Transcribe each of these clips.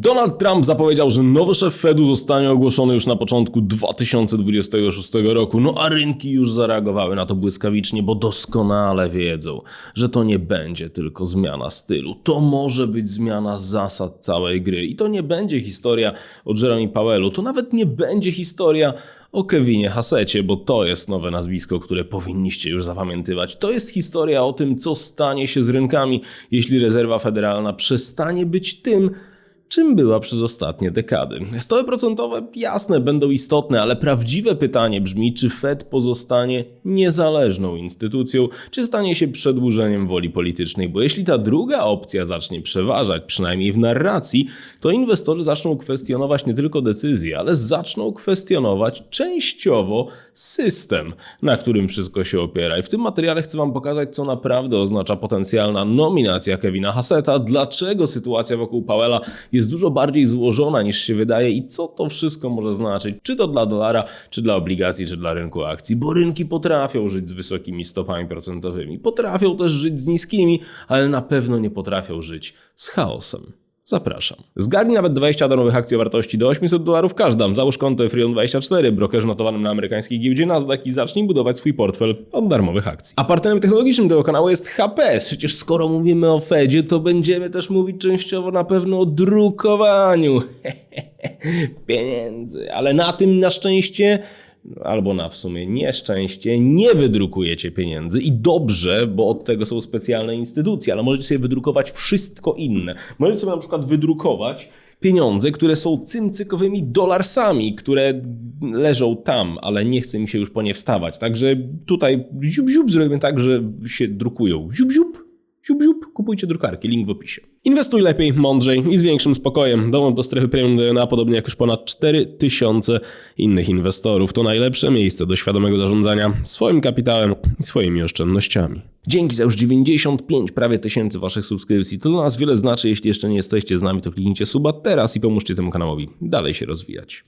Donald Trump zapowiedział, że nowy szef Fedu zostanie ogłoszony już na początku 2026 roku, no a rynki już zareagowały na to błyskawicznie, bo doskonale wiedzą, że to nie będzie tylko zmiana stylu, to może być zmiana zasad całej gry. I to nie będzie historia o Jeremy Powellu, to nawet nie będzie historia o Kevinie Hasecie, bo to jest nowe nazwisko, które powinniście już zapamiętywać. To jest historia o tym, co stanie się z rynkami, jeśli rezerwa federalna przestanie być tym, czym była przez ostatnie dekady. Stopy procentowe jasne będą istotne, ale prawdziwe pytanie brzmi, czy Fed pozostanie niezależną instytucją, czy stanie się przedłużeniem woli politycznej, bo jeśli ta druga opcja zacznie przeważać, przynajmniej w narracji, to inwestorzy zaczną kwestionować nie tylko decyzje, ale zaczną kwestionować częściowo system, na którym wszystko się opiera. I w tym materiale chcę Wam pokazać, co naprawdę oznacza potencjalna nominacja Kevina Hasseta, dlaczego sytuacja wokół Powella jest dużo bardziej złożona niż się wydaje. I co to wszystko może znaczyć, czy to dla dolara, czy dla obligacji, czy dla rynku akcji, bo rynki potrafią żyć z wysokimi stopami procentowymi, potrafią też żyć z niskimi, ale na pewno nie potrafią żyć z chaosem. Zapraszam. Zgarnij nawet 20 darmowych akcji o wartości do 800 dolarów każda. Załóż konto Freon24, brokerze notowanym na amerykańskiej giełdzie Nasdaq i zacznij budować swój portfel od darmowych akcji. A partnerem technologicznym tego kanału jest HP. Przecież skoro mówimy o Fedzie, to będziemy też mówić częściowo na pewno o drukowaniu pieniędzy. Ale na tym na szczęście albo na w sumie nieszczęście, nie wydrukujecie pieniędzy i dobrze, bo od tego są specjalne instytucje, ale możecie sobie wydrukować wszystko inne. Możecie sobie na przykład wydrukować pieniądze, które są cymcykowymi dolarsami, które leżą tam, ale nie chce mi się już po nie wstawać. Także tutaj ziub ziub zrobimy tak, że się drukują. Ziub ziub, ziub ziub, kupujcie drukarki, link w opisie. Inwestuj lepiej, mądrzej i z większym spokojem. Dołącz do strefy premium na podobnie jak już ponad 4000 innych inwestorów. To najlepsze miejsce do świadomego zarządzania swoim kapitałem i swoimi oszczędnościami. Dzięki za już 95 prawie tysięcy waszych subskrypcji. To dla nas wiele znaczy. Jeśli jeszcze nie jesteście z nami, to kliknijcie suba teraz i pomóżcie temu kanałowi dalej się rozwijać.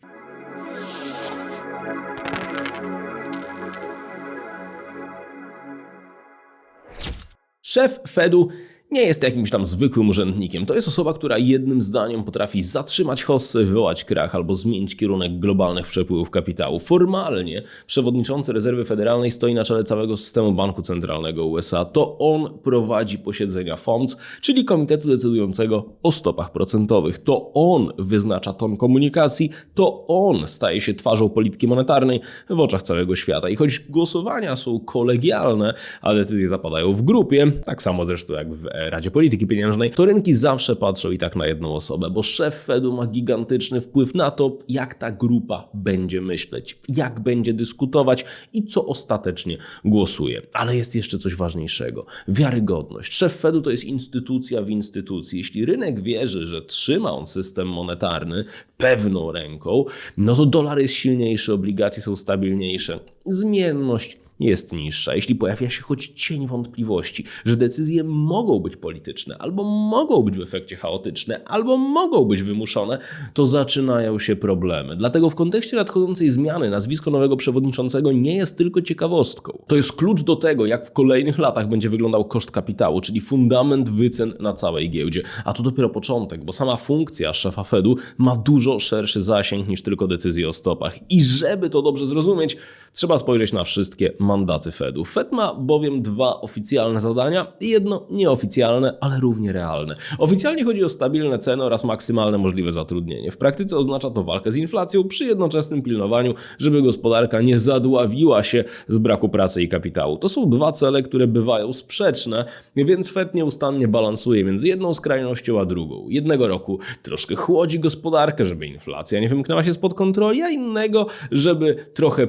Szef Fedu nie jest jakimś tam zwykłym urzędnikiem. To jest osoba, która jednym zdaniem potrafi zatrzymać hossę, wywołać krach albo zmienić kierunek globalnych przepływów kapitału. Formalnie przewodniczący rezerwy federalnej stoi na czele całego systemu banku centralnego USA. To on prowadzi posiedzenia FOMC, czyli komitetu decydującego o stopach procentowych. To on wyznacza ton komunikacji, to on staje się twarzą polityki monetarnej w oczach całego świata. I choć głosowania są kolegialne, a decyzje zapadają w grupie, tak samo zresztą jak w Radzie Polityki Pieniężnej, to rynki zawsze patrzą i tak na jedną osobę, bo szef Fedu ma gigantyczny wpływ na to, jak ta grupa będzie myśleć, jak będzie dyskutować i co ostatecznie głosuje. Ale jest jeszcze coś ważniejszego. Wiarygodność. Szef Fedu to jest instytucja w instytucji. Jeśli rynek wierzy, że trzyma on system monetarny pewną ręką, no to dolar jest silniejszy, obligacje są stabilniejsze. Zmienność jest niższa. Jeśli pojawia się choć cień wątpliwości, że decyzje mogą być polityczne, albo mogą być w efekcie chaotyczne, albo mogą być wymuszone, to zaczynają się problemy. Dlatego w kontekście nadchodzącej zmiany nazwisko nowego przewodniczącego nie jest tylko ciekawostką. To jest klucz do tego, jak w kolejnych latach będzie wyglądał koszt kapitału, czyli fundament wycen na całej giełdzie. A to dopiero początek, bo sama funkcja szefa Fedu ma dużo szerszy zasięg niż tylko decyzje o stopach. I żeby to dobrze zrozumieć, trzeba spojrzeć na wszystkie mandaty Fedu. Fed ma bowiem dwa oficjalne zadania i jedno nieoficjalne, ale równie realne. Oficjalnie chodzi o stabilne ceny oraz maksymalne możliwe zatrudnienie. W praktyce oznacza to walkę z inflacją przy jednoczesnym pilnowaniu, żeby gospodarka nie zadławiła się z braku pracy i kapitału. To są dwa cele, które bywają sprzeczne, więc Fed nieustannie balansuje między jedną skrajnością a drugą. Jednego roku troszkę chłodzi gospodarkę, żeby inflacja nie wymknęła się spod kontroli, a innego, żeby trochę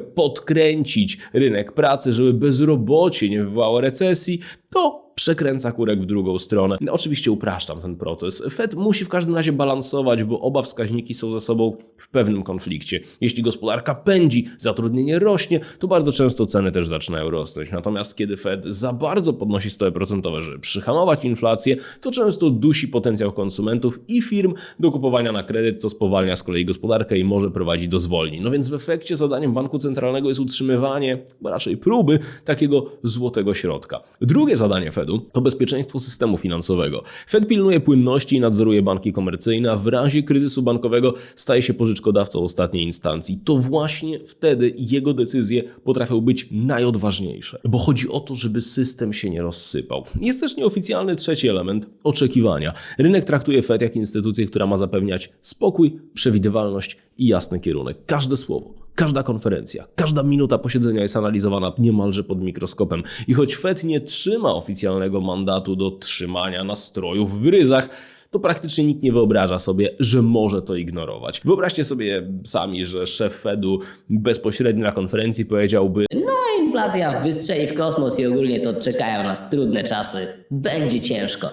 podkręcić rynek pracy, żeby bezrobocie nie wywołało recesji, to przekręca kurek w drugą stronę. Oczywiście upraszczam ten proces. Fed musi w każdym razie balansować, bo oba wskaźniki są ze sobą w pewnym konflikcie. Jeśli gospodarka pędzi, zatrudnienie rośnie, to bardzo często ceny też zaczynają rosnąć. Natomiast kiedy Fed za bardzo podnosi stopy procentowe, żeby przyhamować inflację, to często dusi potencjał konsumentów i firm do kupowania na kredyt, co spowalnia z kolei gospodarkę i może prowadzić do zwolnień. No więc w efekcie zadaniem banku centralnego jest utrzymywanie, bo raczej próby takiego złotego środka. Drugie zadanie Fedu Fedu to bezpieczeństwo systemu finansowego. Fed pilnuje płynności i nadzoruje banki komercyjne, a w razie kryzysu bankowego staje się pożyczkodawcą ostatniej instancji. To właśnie wtedy jego decyzje potrafią być najodważniejsze, bo chodzi o to, żeby system się nie rozsypał. Jest też nieoficjalny trzeci element oczekiwania. Rynek traktuje Fed jak instytucję, która ma zapewniać spokój, przewidywalność i jasny kierunek. Każde słowo, każda konferencja, każda minuta posiedzenia jest analizowana niemalże pod mikroskopem. I choć Fed nie trzyma oficjalnego mandatu do trzymania nastrojów w ryzach, to praktycznie nikt nie wyobraża sobie, że może to ignorować. Wyobraźcie sobie sami, że szef Fedu bezpośrednio na konferencji powiedziałby: No, inflacja wystrzeli w kosmos i ogólnie to czekają nas trudne czasy. Będzie ciężko.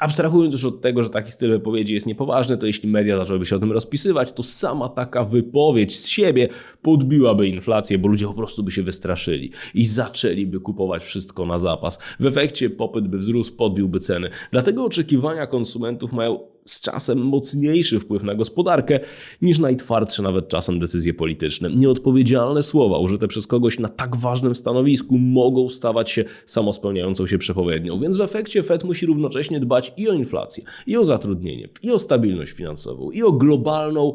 Abstrahując już od tego, że taki styl wypowiedzi jest niepoważny, to jeśli media zaczęłyby się o tym rozpisywać, to sama taka wypowiedź z siebie podbiłaby inflację, bo ludzie po prostu by się wystraszyli i zaczęliby kupować wszystko na zapas. W efekcie popyt by wzrósł, podbiłby ceny. Dlatego oczekiwania konsumentów mają z czasem mocniejszy wpływ na gospodarkę niż najtwardsze nawet czasem decyzje polityczne. Nieodpowiedzialne słowa użyte przez kogoś na tak ważnym stanowisku mogą stawać się samospełniającą się przepowiednią, więc w efekcie Fed musi równocześnie dbać i o inflację, i o zatrudnienie, i o stabilność finansową, i o globalną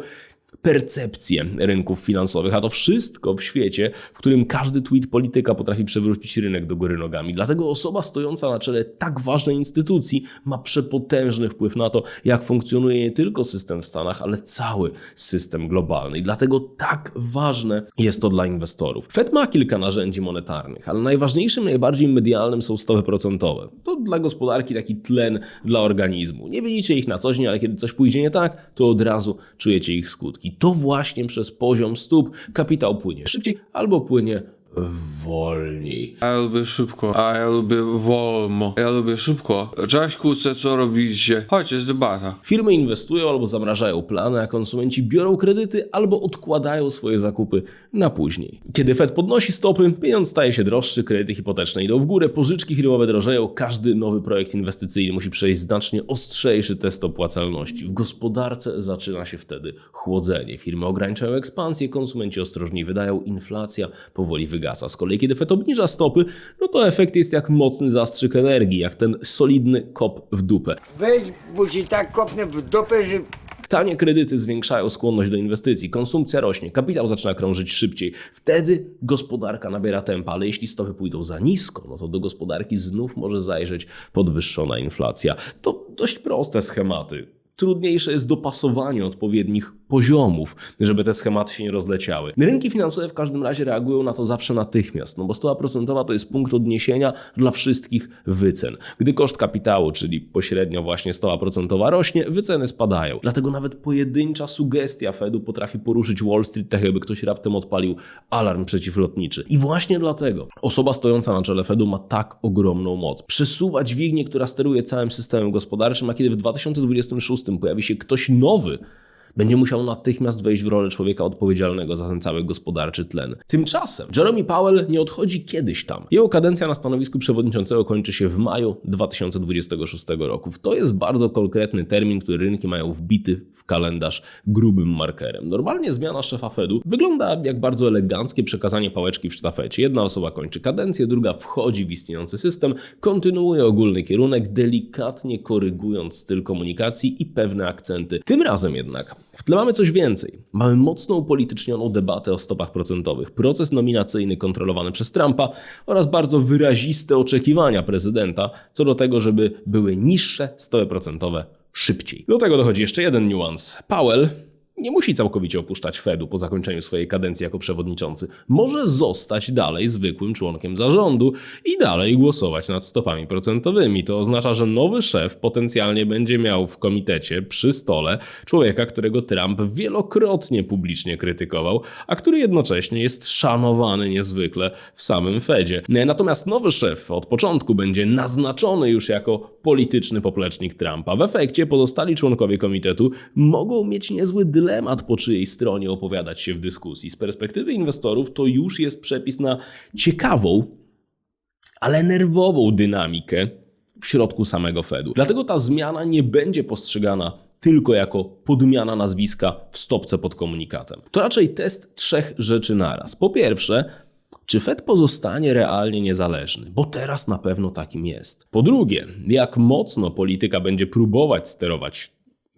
percepcję rynków finansowych, a to wszystko w świecie, w którym każdy tweet polityka potrafi przewrócić rynek do góry nogami. Dlatego osoba stojąca na czele tak ważnej instytucji ma przepotężny wpływ na to, jak funkcjonuje nie tylko system w Stanach, ale cały system globalny. I dlatego tak ważne jest to dla inwestorów. Fed ma kilka narzędzi monetarnych, ale najważniejszym, najbardziej medialnym są stopy procentowe. To dla gospodarki taki tlen dla organizmu. Nie widzicie ich na co dzień, ale kiedy coś pójdzie nie tak, to od razu czujecie ich skutki. I to właśnie przez poziom stóp kapitał płynie szybciej albo płynie wolniej. A ja lubię szybko, a ja lubię wolno. Ja lubię szybko. Cześć kuce, co robicie? Chodź, jest debata. Firmy inwestują albo zamrażają plany, a konsumenci biorą kredyty albo odkładają swoje zakupy na później. Kiedy Fed podnosi stopy, pieniądz staje się droższy, kredyty hipoteczne idą w górę, pożyczki firmowe drożeją, każdy nowy projekt inwestycyjny musi przejść znacznie ostrzejszy test opłacalności. W gospodarce zaczyna się wtedy chłodzenie. Firmy ograniczają ekspansję, konsumenci ostrożniej wydają, inflacja powoli wygasa. Z kolei kiedy Fed obniża stopy, no to efekt jest jak mocny zastrzyk energii, jak ten solidny kop w dupę. Weź, bo ci tak kopnę w dupę, że Tanie kredyty zwiększają skłonność do inwestycji, konsumpcja rośnie, kapitał zaczyna krążyć szybciej. Wtedy gospodarka nabiera tempa, ale jeśli stopy pójdą za nisko, no to do gospodarki znów może zajrzeć podwyższona inflacja. To dość proste schematy. Trudniejsze jest dopasowanie odpowiednich poziomów, żeby te schematy się nie rozleciały. Rynki finansowe w każdym razie reagują na to zawsze natychmiast, no bo stopa procentowa to jest punkt odniesienia dla wszystkich wycen. Gdy koszt kapitału, czyli pośrednio właśnie stopa procentowa rośnie, wyceny spadają. Dlatego nawet pojedyncza sugestia Fedu potrafi poruszyć Wall Street tak, jakby ktoś raptem odpalił alarm przeciwlotniczy. I właśnie dlatego osoba stojąca na czele Fedu ma tak ogromną moc. Przesuwa dźwignię, która steruje całym systemem gospodarczym, a kiedy w 2026 pojawi się ktoś nowy, będzie musiał natychmiast wejść w rolę człowieka odpowiedzialnego za ten cały gospodarczy tlen. Tymczasem Jeremy Powell nie odchodzi kiedyś tam. Jego kadencja na stanowisku przewodniczącego kończy się w maju 2026 roku. To jest bardzo konkretny termin, który rynki mają wbity w kalendarz grubym markerem. Normalnie zmiana szefa Fedu wygląda jak bardzo eleganckie przekazanie pałeczki w sztafecie. Jedna osoba kończy kadencję, druga wchodzi w istniejący system, kontynuuje ogólny kierunek, delikatnie korygując styl komunikacji i pewne akcenty. Tym razem jednak w tle mamy coś więcej. Mamy mocno upolitycznioną debatę o stopach procentowych, proces nominacyjny kontrolowany przez Trumpa oraz bardzo wyraziste oczekiwania prezydenta co do tego, żeby były niższe stopy procentowe szybciej. Do tego dochodzi jeszcze jeden niuans. Powell nie musi całkowicie opuszczać Fedu po zakończeniu swojej kadencji jako przewodniczący. Może zostać dalej zwykłym członkiem zarządu i dalej głosować nad stopami procentowymi. To oznacza, że nowy szef potencjalnie będzie miał w komitecie przy stole człowieka, którego Trump wielokrotnie publicznie krytykował, a który jednocześnie jest szanowany niezwykle w samym Fedzie. Natomiast nowy szef od początku będzie naznaczony już jako polityczny poplecznik Trumpa. W efekcie pozostali członkowie komitetu mogą mieć niezły dylemat, po czyjej stronie opowiadać się w dyskusji. Z perspektywy inwestorów to już jest przepis na ciekawą, ale nerwową dynamikę w środku samego Fedu. Dlatego ta zmiana nie będzie postrzegana tylko jako podmiana nazwiska w stopce pod komunikatem. To raczej test trzech rzeczy naraz. Po pierwsze, czy Fed pozostanie realnie niezależny? Bo teraz na pewno takim jest. Po drugie, jak mocno polityka będzie próbować sterować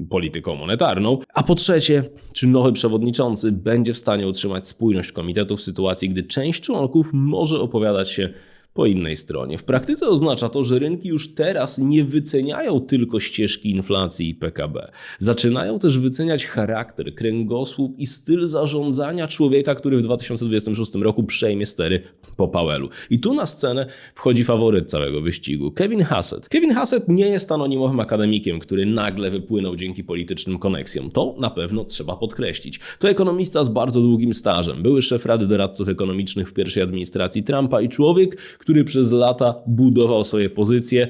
polityką monetarną. A po trzecie, czy nowy przewodniczący będzie w stanie utrzymać spójność komitetu w sytuacji, gdy część członków może opowiadać się po innej stronie. W praktyce oznacza to, że rynki już teraz nie wyceniają tylko ścieżki inflacji i PKB. Zaczynają też wyceniać charakter, kręgosłup i styl zarządzania człowieka, który w 2026 roku przejmie stery po Powellu. I tu na scenę wchodzi faworyt całego wyścigu, Kevin Hassett. Kevin Hassett nie jest anonimowym akademikiem, który nagle wypłynął dzięki politycznym koneksjom. To na pewno trzeba podkreślić. To ekonomista z bardzo długim stażem. Były szef Rady Doradców Ekonomicznych w pierwszej administracji Trumpa i człowiek, który przez lata budował sobie pozycję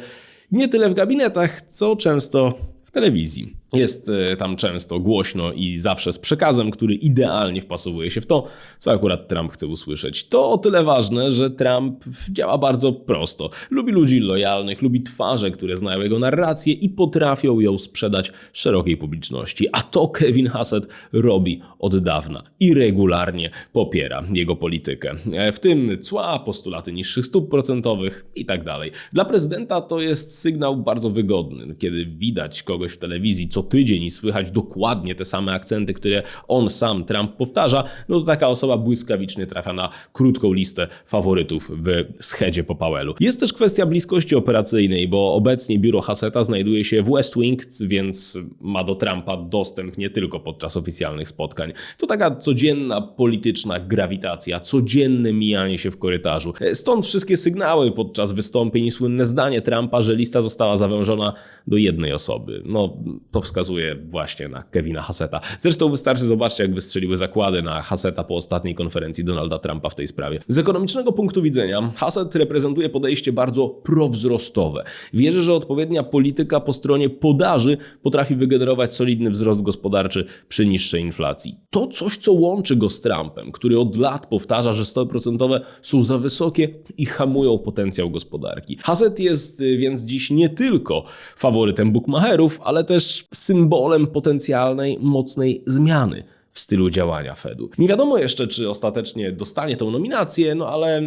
nie tyle w gabinetach, co często w telewizji. Jest e, tam często głośno i zawsze z przekazem, który idealnie wpasowuje się w to, co akurat Trump chce usłyszeć. To o tyle ważne, że Trump działa bardzo prosto. Lubi ludzi lojalnych, lubi twarze, które znają jego narrację i potrafią ją sprzedać szerokiej publiczności. A to Kevin Hassett robi od dawna i regularnie popiera jego politykę. E, W tym cła, postulaty niższych stóp procentowych i tak dalej. Dla prezydenta to jest sygnał bardzo wygodny, kiedy widać kogoś w telewizji co tydzień i słychać dokładnie te same akcenty, które on sam, Trump, powtarza, no to taka osoba błyskawicznie trafia na krótką listę faworytów w schedzie po Powellu. Jest też kwestia bliskości operacyjnej, bo obecnie biuro Hasseta znajduje się w West Wing, więc ma do Trumpa dostęp nie tylko podczas oficjalnych spotkań. To taka codzienna polityczna grawitacja, codzienne mijanie się w korytarzu. Stąd wszystkie sygnały podczas wystąpień i słynne zdanie Trumpa, że lista została zawężona do jednej osoby. No, to wskazuje właśnie na Kevina Hasseta. Zresztą wystarczy zobaczyć, jak wystrzeliły zakłady na Hasseta po ostatniej konferencji Donalda Trumpa w tej sprawie. Z ekonomicznego punktu widzenia Hassett reprezentuje podejście bardzo prowzrostowe. Wierzy, że odpowiednia polityka po stronie podaży potrafi wygenerować solidny wzrost gospodarczy przy niższej inflacji. To coś, co łączy go z Trumpem, który od lat powtarza, że stopy procentowe są za wysokie i hamują potencjał gospodarki. Hassett jest y, więc dziś nie tylko faworytem bookmacherów, ale też symbolem potencjalnej, mocnej zmiany w stylu działania Fedu. Nie wiadomo jeszcze, czy ostatecznie dostanie tą nominację, no ale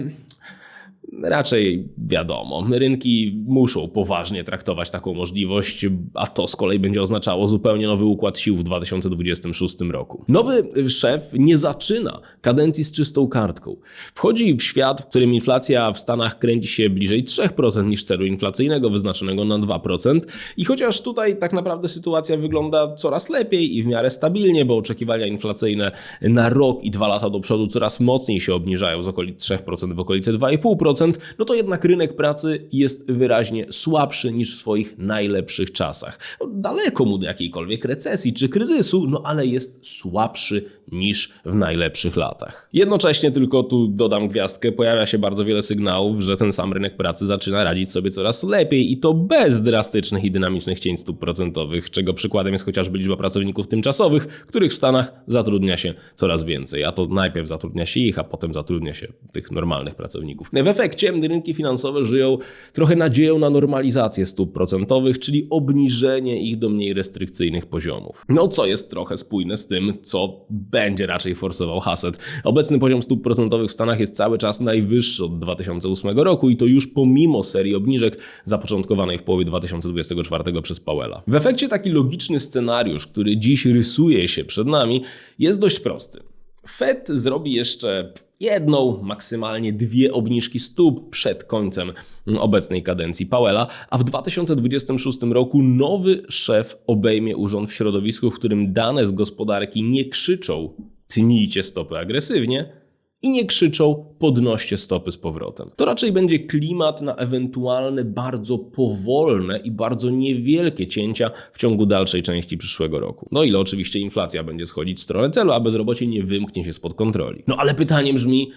raczej wiadomo. Rynki muszą poważnie traktować taką możliwość, a to z kolei będzie oznaczało zupełnie nowy układ sił w 2026 roku. Nowy szef nie zaczyna kadencji z czystą kartką. Wchodzi w świat, w którym inflacja w Stanach kręci się bliżej 3% niż celu inflacyjnego wyznaczonego na 2%. I chociaż tutaj tak naprawdę sytuacja wygląda coraz lepiej i w miarę stabilnie, bo oczekiwania inflacyjne na rok i dwa lata do przodu coraz mocniej się obniżają z okolic 3% w okolice 2,5%, no to jednak rynek pracy jest wyraźnie słabszy niż w swoich najlepszych czasach. No, daleko mu do jakiejkolwiek recesji czy kryzysu, no ale jest słabszy niż w najlepszych latach. Jednocześnie tylko tu dodam gwiazdkę, pojawia się bardzo wiele sygnałów, że ten sam rynek pracy zaczyna radzić sobie coraz lepiej i to bez drastycznych i dynamicznych cień stóp procentowych, czego przykładem jest chociażby liczba pracowników tymczasowych, których w Stanach zatrudnia się coraz więcej, a to najpierw zatrudnia się ich, a potem zatrudnia się tych normalnych pracowników. W efekcie rynki finansowe żyją trochę nadzieją na normalizację stóp procentowych, czyli obniżenie ich do mniej restrykcyjnych poziomów. No co jest trochę spójne z tym, co będzie raczej forsował Hassett. Obecny poziom stóp procentowych w Stanach jest cały czas najwyższy od 2008 roku i to już pomimo serii obniżek zapoczątkowanej w połowie 2024 przez Powella. W efekcie taki logiczny scenariusz, który dziś rysuje się przed nami, jest dość prosty. Fed zrobi jeszcze jedną, maksymalnie dwie obniżki stóp przed końcem obecnej kadencji Powella, a w 2026 roku nowy szef obejmie urząd w środowisku, w którym dane z gospodarki nie krzyczą tnijcie stopy agresywnie, i nie krzyczą podnoście stopy z powrotem. To raczej będzie klimat na ewentualne bardzo powolne i bardzo niewielkie cięcia w ciągu dalszej części przyszłego roku. No ile oczywiście inflacja będzie schodzić w stronę celu, a bezrobocie nie wymknie się spod kontroli. No ale pytanie brzmi,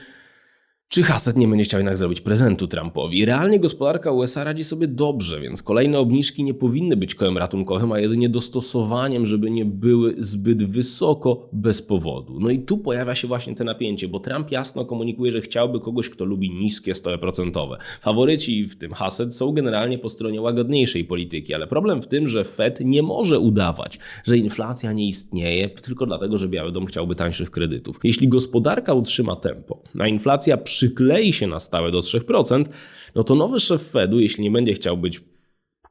czy Hassett nie będzie chciał jednak zrobić prezentu Trumpowi? Realnie gospodarka USA radzi sobie dobrze, więc kolejne obniżki nie powinny być kołem ratunkowym, a jedynie dostosowaniem, żeby nie były zbyt wysoko bez powodu. No i tu pojawia się właśnie te napięcie, bo Trump jasno komunikuje, że chciałby kogoś, kto lubi niskie stopy procentowe. Faworyci, w tym Hassett, są generalnie po stronie łagodniejszej polityki, ale problem w tym, że Fed nie może udawać, że inflacja nie istnieje tylko dlatego, że Biały Dom chciałby tańszych kredytów. Jeśli gospodarka utrzyma tempo, a inflacja przyklei się na stałe do 3%, no to nowy szef Fedu, jeśli nie będzie chciał być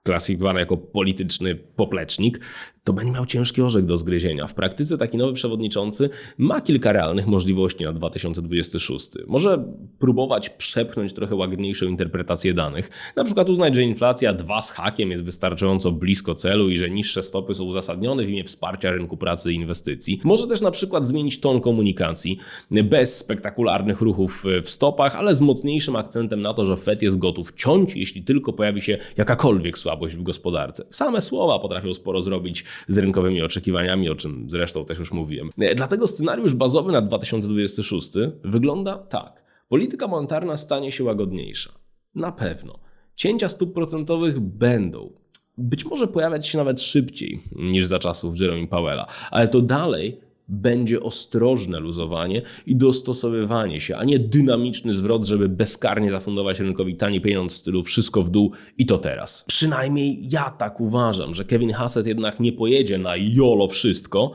klasyfikowany jako polityczny poplecznik, to będzie miał ciężki orzech do zgryzienia. W praktyce taki nowy przewodniczący ma kilka realnych możliwości na 2026. Może próbować przepchnąć trochę łagodniejszą interpretację danych. Na przykład uznać, że inflacja 2 z hakiem jest wystarczająco blisko celu i że niższe stopy są uzasadnione w imię wsparcia rynku pracy i inwestycji. Może też na przykład zmienić ton komunikacji bez spektakularnych ruchów w stopach, ale z mocniejszym akcentem na to, że Fed jest gotów ciąć, jeśli tylko pojawi się jakakolwiek słabość w gospodarce. Same słowa potrafią sporo zrobić z rynkowymi oczekiwaniami, o czym zresztą też już mówiłem. Dlatego scenariusz bazowy na 2026 wygląda tak. Polityka monetarna stanie się łagodniejsza. Na pewno. Cięcia stóp procentowych będą. Być może pojawiać się nawet szybciej niż za czasów Jerome Powella, ale to dalej będzie ostrożne luzowanie i dostosowywanie się, a nie dynamiczny zwrot, żeby bezkarnie zafundować rynkowi tani pieniądz w stylu wszystko w dół i to teraz. Przynajmniej ja tak uważam, że Kevin Hassett jednak nie pojedzie na jolo wszystko,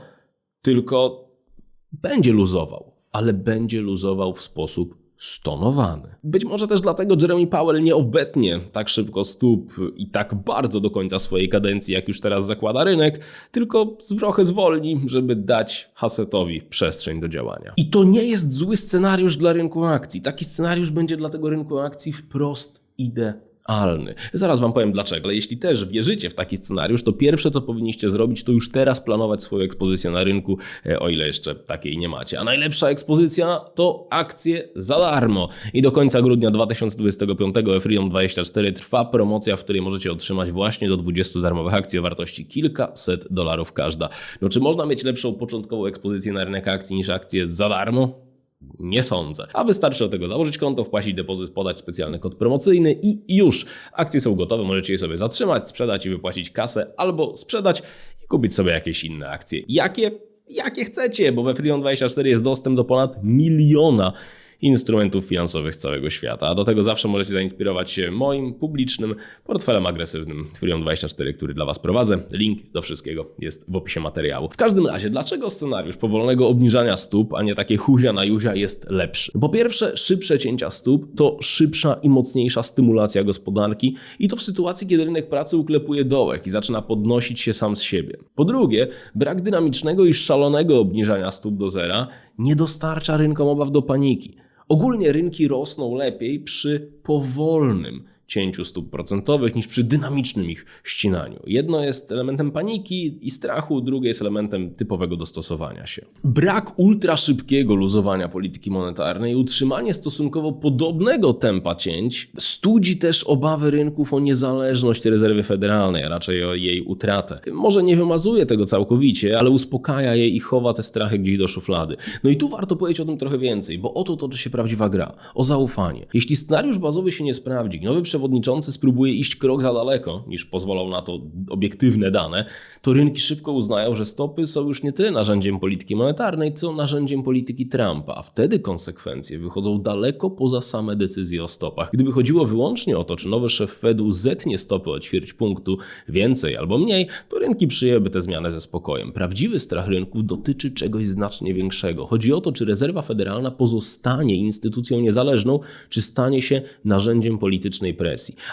tylko będzie luzował, ale będzie luzował w sposób stonowany. Być może też dlatego Jeremy Powell nie obetnie tak szybko stóp i tak bardzo do końca swojej kadencji, jak już teraz zakłada rynek, tylko trochę zwolni, żeby dać Hassetowi przestrzeń do działania. I to nie jest zły scenariusz dla rynku akcji. Taki scenariusz będzie dla tego rynku akcji wprost idealny. Zaraz Wam powiem dlaczego, ale jeśli też wierzycie w taki scenariusz, to pierwsze co powinniście zrobić, to już teraz planować swoją ekspozycję na rynku, e, o ile jeszcze takiej nie macie. A najlepsza ekspozycja to akcje za darmo. I do końca grudnia 2025 Freedom24 trwa promocja, w której możecie otrzymać właśnie do 20 darmowych akcji o wartości kilkaset dolarów każda. No czy można mieć lepszą początkową ekspozycję na rynek akcji niż akcje za darmo? Nie sądzę. A wystarczy do tego założyć konto, wpłacić depozyt, podać specjalny kod promocyjny i już. Akcje są gotowe, możecie je sobie zatrzymać, sprzedać i wypłacić kasę, albo sprzedać i kupić sobie jakieś inne akcje. Jakie? Jakie chcecie, bo we Freedom24 jest dostęp do ponad miliona instrumentów finansowych z całego świata. A do tego zawsze możecie zainspirować się moim publicznym portfelem agresywnym Freedom24, który dla Was prowadzę. Link do wszystkiego jest w opisie materiału. W każdym razie, dlaczego scenariusz powolnego obniżania stóp, a nie takie huzia na juzia jest lepszy? Po pierwsze, szybsze cięcia stóp to szybsza i mocniejsza stymulacja gospodarki i to w sytuacji, kiedy rynek pracy uklepuje dołek i zaczyna podnosić się sam z siebie. Po drugie, brak dynamicznego i szalonego obniżania stóp do zera nie dostarcza rynkom obaw do paniki. Ogólnie rynki rosną lepiej przy powolnym cięciu stóp procentowych niż przy dynamicznym ich ścinaniu. Jedno jest elementem paniki i strachu, drugie jest elementem typowego dostosowania się. Brak ultra szybkiego luzowania polityki monetarnej utrzymanie stosunkowo podobnego tempa cięć studzi też obawy rynków o niezależność rezerwy federalnej, a raczej o jej utratę. Może nie wymazuje tego całkowicie, ale uspokaja je i chowa te strachy gdzieś do szuflady. No i tu warto powiedzieć o tym trochę więcej, bo oto toczy się prawdziwa gra. O zaufanie. Jeśli scenariusz bazowy się nie sprawdzi, nowy przewodniczący spróbuje iść krok za daleko, niż pozwolą na to obiektywne dane, to rynki szybko uznają, że stopy są już nie tyle narzędziem polityki monetarnej, co narzędziem polityki Trumpa, a wtedy konsekwencje wychodzą daleko poza same decyzje o stopach. Gdyby chodziło wyłącznie o to, czy nowy szef Fedu zetnie stopy o ćwierć punktu więcej albo mniej, to rynki przyjęłyby tę zmianę ze spokojem. Prawdziwy strach rynków dotyczy czegoś znacznie większego. Chodzi o to, czy rezerwa federalna pozostanie instytucją niezależną, czy stanie się narzędziem politycznej presji.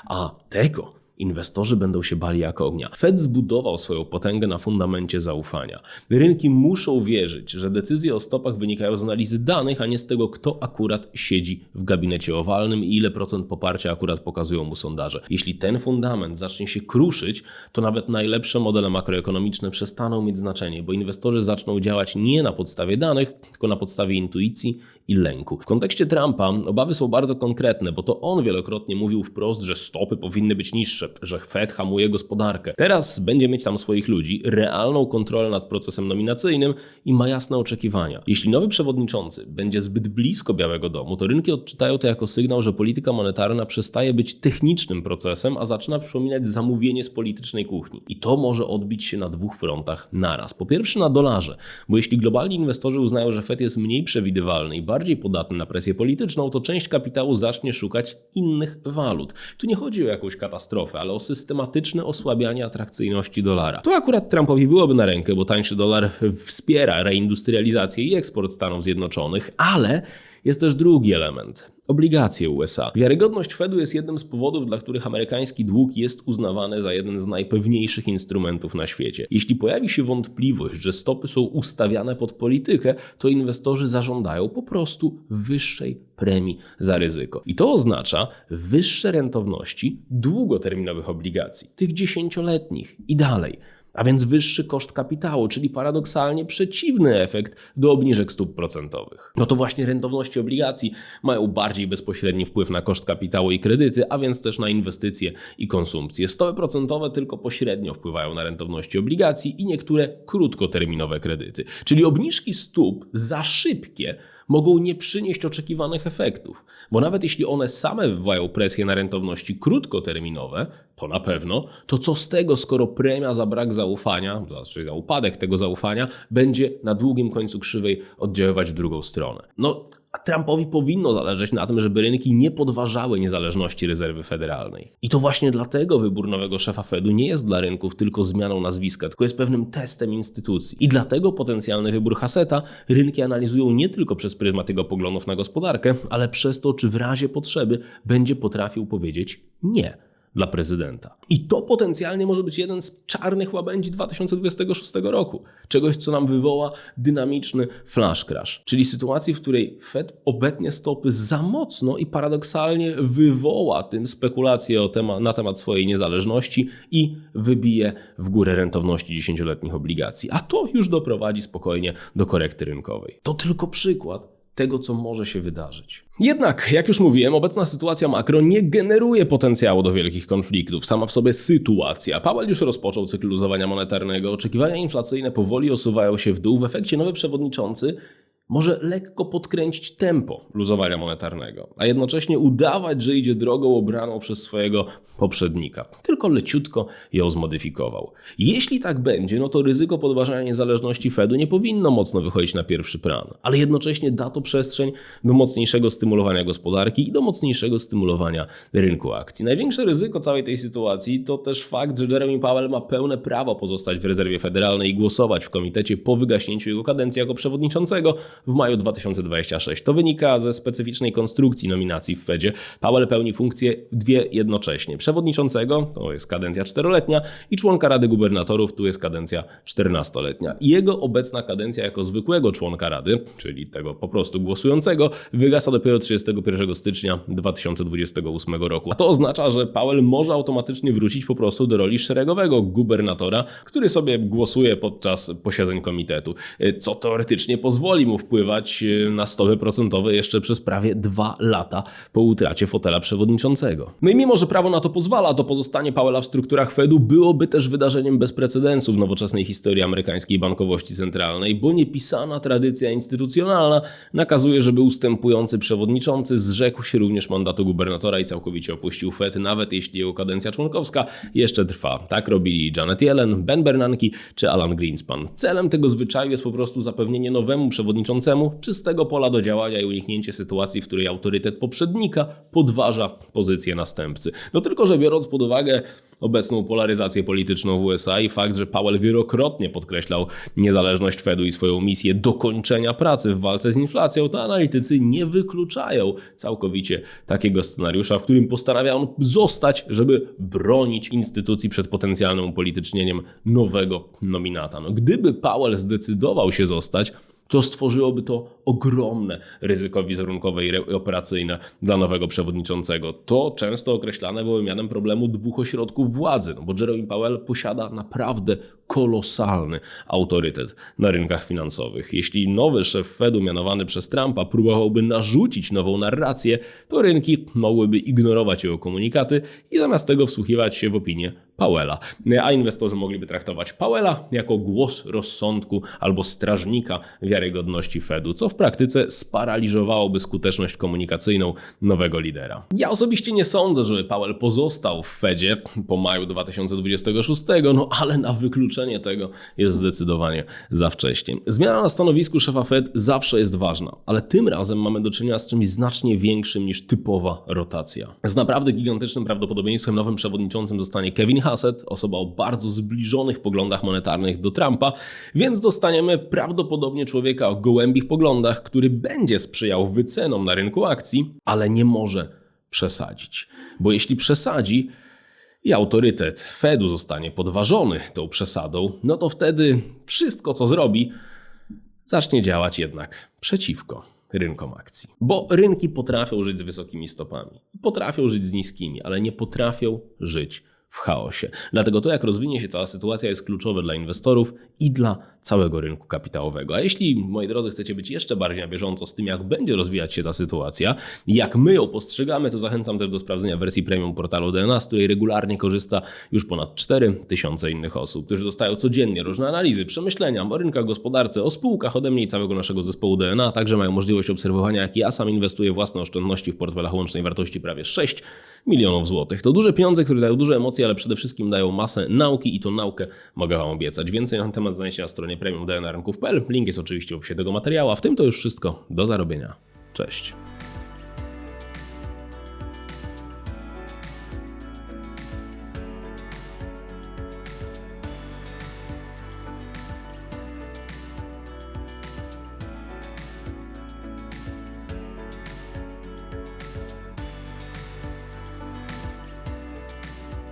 A tego Inwestorzy będą się bali jak ognia. Fed zbudował swoją potęgę na fundamencie zaufania. Rynki muszą wierzyć, że decyzje o stopach wynikają z analizy danych, a nie z tego, kto akurat siedzi w gabinecie owalnym i ile procent poparcia akurat pokazują mu sondaże. Jeśli ten fundament zacznie się kruszyć, to nawet najlepsze modele makroekonomiczne przestaną mieć znaczenie, bo inwestorzy zaczną działać nie na podstawie danych, tylko na podstawie intuicji i lęku. W kontekście Trumpa obawy są bardzo konkretne, bo to on wielokrotnie mówił wprost, że stopy powinny być niższe, że Fed hamuje gospodarkę. Teraz będzie mieć tam swoich ludzi, realną kontrolę nad procesem nominacyjnym i ma jasne oczekiwania. Jeśli nowy przewodniczący będzie zbyt blisko Białego Domu, to rynki odczytają to jako sygnał, że polityka monetarna przestaje być technicznym procesem, a zaczyna przypominać zamówienie z politycznej kuchni. I to może odbić się na dwóch frontach naraz. Po pierwsze na dolarze, bo jeśli globalni inwestorzy uznają, że Fed jest mniej przewidywalny i bardziej podatny na presję polityczną, to część kapitału zacznie szukać innych walut. Tu nie chodzi o jakąś katastrofę, ale o systematyczne osłabianie atrakcyjności dolara. To akurat Trumpowi byłoby na rękę, bo tańszy dolar wspiera reindustrializację i eksport Stanów Zjednoczonych, ale Jest też drugi element. Obligacje USA. Wiarygodność Fedu jest jednym z powodów, dla których amerykański dług jest uznawany za jeden z najpewniejszych instrumentów na świecie. Jeśli pojawi się wątpliwość, że stopy są ustawiane pod politykę, to inwestorzy zażądają po prostu wyższej premii za ryzyko. I to oznacza wyższe rentowności długoterminowych obligacji, tych dziesięcioletnich i dalej a więc wyższy koszt kapitału, czyli paradoksalnie przeciwny efekt do obniżek stóp procentowych. No to właśnie rentowności obligacji mają bardziej bezpośredni wpływ na koszt kapitału i kredyty, a więc też na inwestycje i konsumpcję. Stopy procentowe tylko pośrednio wpływają na rentowności obligacji i niektóre krótkoterminowe kredyty. Czyli obniżki stóp za szybkie mogą nie przynieść oczekiwanych efektów, bo nawet jeśli one same wywołają presję na rentowności krótkoterminowe, to na pewno, to co z tego, skoro premia za brak zaufania, znaczy za upadek tego zaufania, będzie na długim końcu krzywej oddziaływać w drugą stronę. No, a Trumpowi powinno zależeć na tym, żeby rynki nie podważały niezależności rezerwy federalnej. I to właśnie dlatego wybór nowego szefa Fedu nie jest dla rynków tylko zmianą nazwiska, tylko jest pewnym testem instytucji. I dlatego potencjalny wybór Haseta rynki analizują nie tylko przez pryzmat jego poglądów na gospodarkę, ale przez to, czy w razie potrzeby będzie potrafił powiedzieć nie dla prezydenta. I to potencjalnie może być jeden z czarnych łabędzi 2026 roku. Czegoś, co nam wywoła dynamiczny flash crash. Czyli sytuacji, w której Fed obetnie stopy za mocno i paradoksalnie wywoła tym spekulacje tema, na temat swojej niezależności i wybije w górę rentowności dziesięcioletnich obligacji. A to już doprowadzi spokojnie do korekty rynkowej. To tylko przykład tego, co może się wydarzyć. Jednak, jak już mówiłem, obecna sytuacja makro nie generuje potencjału do wielkich konfliktów. Sama w sobie sytuacja. Powell już rozpoczął cykl luzowania monetarnego, oczekiwania inflacyjne powoli osuwają się w dół. W efekcie nowy przewodniczący może lekko podkręcić tempo luzowania monetarnego, a jednocześnie udawać, że idzie drogą obraną przez swojego poprzednika. Tylko leciutko ją zmodyfikował. Jeśli tak będzie, no to ryzyko podważania niezależności Fedu nie powinno mocno wychodzić na pierwszy plan, ale jednocześnie da to przestrzeń do mocniejszego stymulowania gospodarki i do mocniejszego stymulowania rynku akcji. Największe ryzyko całej tej sytuacji to też fakt, że Jeremy Powell ma pełne prawo pozostać w rezerwie federalnej i głosować w komitecie po wygaśnięciu jego kadencji jako przewodniczącego, w maju 2026. To wynika ze specyficznej konstrukcji nominacji w Fedzie. Powell pełni funkcje dwie jednocześnie. Przewodniczącego, to jest kadencja czteroletnia, i członka Rady Gubernatorów, tu jest kadencja 14-letnia. Jego obecna kadencja jako zwykłego członka Rady, czyli tego po prostu głosującego, wygasa dopiero 31 stycznia 2028 roku. A to oznacza, że Powell może automatycznie wrócić po prostu do roli szeregowego gubernatora, który sobie głosuje podczas posiedzeń komitetu, co teoretycznie pozwoli mu wpływać e, na stopy procentowe jeszcze przez prawie dwa lata po utracie fotela przewodniczącego. No i mimo, że prawo na to pozwala, to pozostanie Powella w strukturach Fedu byłoby też wydarzeniem bez precedensu w nowoczesnej historii amerykańskiej bankowości centralnej, bo niepisana tradycja instytucjonalna nakazuje, żeby ustępujący przewodniczący zrzekł się również mandatu gubernatora i całkowicie opuścił Fed, nawet jeśli jego kadencja członkowska jeszcze trwa. Tak robili Janet Yellen, Ben Bernanke czy Alan Greenspan. Celem tego zwyczaju jest po prostu zapewnienie nowemu przewodniczącemu czystego pola do działania i uniknięcie sytuacji, w której autorytet poprzednika podważa pozycję następcy. No tylko, że biorąc pod uwagę obecną polaryzację polityczną w USA i fakt, że Powell wielokrotnie podkreślał niezależność Fedu i swoją misję dokończenia pracy w walce z inflacją, to analitycy nie wykluczają całkowicie takiego scenariusza, w którym postanawia on zostać, żeby bronić instytucji przed potencjalnym upolitycznieniem nowego nominata. No, gdyby Powell zdecydował się zostać, to stworzyłoby to ogromne ryzyko wizerunkowe i operacyjne dla nowego przewodniczącego. To często określane było mianem problemu dwóch ośrodków władzy, no bo Jerome Powell posiada naprawdę kolosalny autorytet na rynkach finansowych. Jeśli nowy szef Fedu mianowany przez Trumpa próbowałby narzucić nową narrację, to rynki mogłyby ignorować jego komunikaty i zamiast tego wsłuchiwać się w opinię Powella, a inwestorzy mogliby traktować Powella jako głos rozsądku albo strażnika wiarygodności Fedu, co w praktyce sparaliżowałoby skuteczność komunikacyjną nowego lidera. Ja osobiście nie sądzę, że Powell pozostał w Fedzie po maju 2026, no ale na wykluczenie tego jest zdecydowanie za wcześnie. Zmiana na stanowisku szefa Fed zawsze jest ważna, ale tym razem mamy do czynienia z czymś znacznie większym niż typowa rotacja. Z naprawdę gigantycznym prawdopodobieństwem nowym przewodniczącym zostanie Kevin Hassett, osoba o bardzo zbliżonych poglądach monetarnych do Trumpa, więc dostaniemy prawdopodobnie człowieka o gołębich poglądach, który będzie sprzyjał wycenom na rynku akcji, ale nie może przesadzić. Bo jeśli przesadzi, i autorytet Fedu zostanie podważony tą przesadą, no to wtedy wszystko, co zrobi, zacznie działać jednak przeciwko rynkom akcji. Bo rynki potrafią żyć z wysokimi stopami, potrafią żyć z niskimi, ale nie potrafią żyć w chaosie. Dlatego to, jak rozwinie się cała sytuacja, jest kluczowe dla inwestorów i dla całego rynku kapitałowego. A jeśli, moi drodzy, chcecie być jeszcze bardziej na bieżąco z tym, jak będzie rozwijać się ta sytuacja, jak my ją postrzegamy, to zachęcam też do sprawdzenia wersji premium portalu DNA, z której regularnie korzysta już ponad 4 tysiące innych osób, którzy dostają codziennie różne analizy, przemyślenia o rynkach, gospodarce, o spółkach ode mnie i całego naszego zespołu DNA, a także mają możliwość obserwowania, jak ja sam inwestuję własne oszczędności w portfelach łącznej wartości prawie 6 milionów złotych. To duże pieniądze, które dają duże emocje, ale przede wszystkim dają masę nauki i tą naukę mogę Wam obiecać. Więcej na ten temat znajdziecie na stronie premium DNA Rynków.pl. Link jest oczywiście w opisie tego materiału, a w tym to już wszystko. Do zarobienia. Cześć.